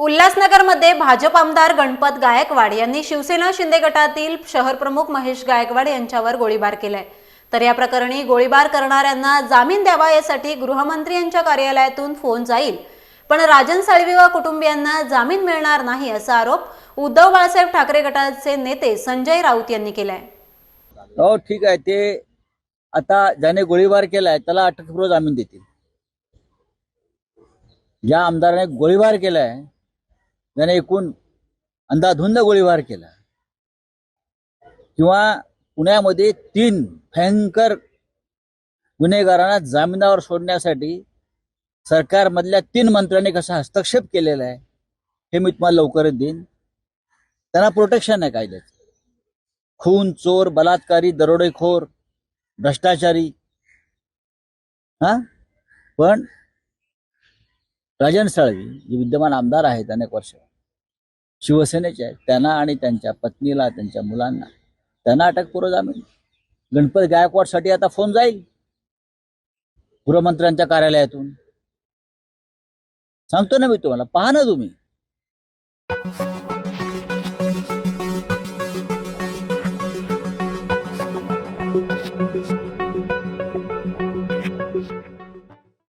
उल्हासनगरमध्ये भाजप आमदार गणपत गायकवाड यांनी शिवसेना शिंदे गटातील शहर प्रमुख महेश गायकवाड यांच्यावर गोळीबार केलाय. तर या प्रकरणी गोळीबार करणाऱ्यांना जामीन द्यावा यासाठी गृहमंत्री यांच्या कार्यालयातून फोन जाईल. पण राजन साळवी व कुटुंबियांना जामीन मिळणार नाही असा आरोप उद्धव बाळासाहेब ठाकरे गटाचे नेते संजय राऊत यांनी केलाय. हो ठीक आहे. ते आता ज्याने गोळीबार केलाय त्याला अटकपूर्व जामीन देतील. ज्या आमदाराने गोळीबार केलाय ज्याने एकूण अंदाधुंद गोळीबार केला. किंवा पुण्यामध्ये तीन भयंकर गुन्हेगारांना जामिनावर सोडण्यासाठी सरकारमधल्या तीन मंत्र्यांनी कसा हस्तक्षेप केलेला आहे हे मी तुम्हाला लवकरच देईन. त्यांना प्रोटेक्शन आहे कायद्याचं. खून चोर बलात्कारी दरोडेखोर भ्रष्टाचारी हा? पण राजन साळवी जे विद्यमान आमदार आहेत अनेक वर्ष शिवसेनेचे आहेत. त्यांना आणि त्यांच्या पत्नीला त्यांच्या मुलांना. त्यांना अटकपूर्व जामीन. गणपत गायकवाडसाठी आता फोन जाईल. गृहमंत्र्यांच्या कार्यालयातून. सांगतो ना मी तुम्हाला. पहा ना तुम्ही.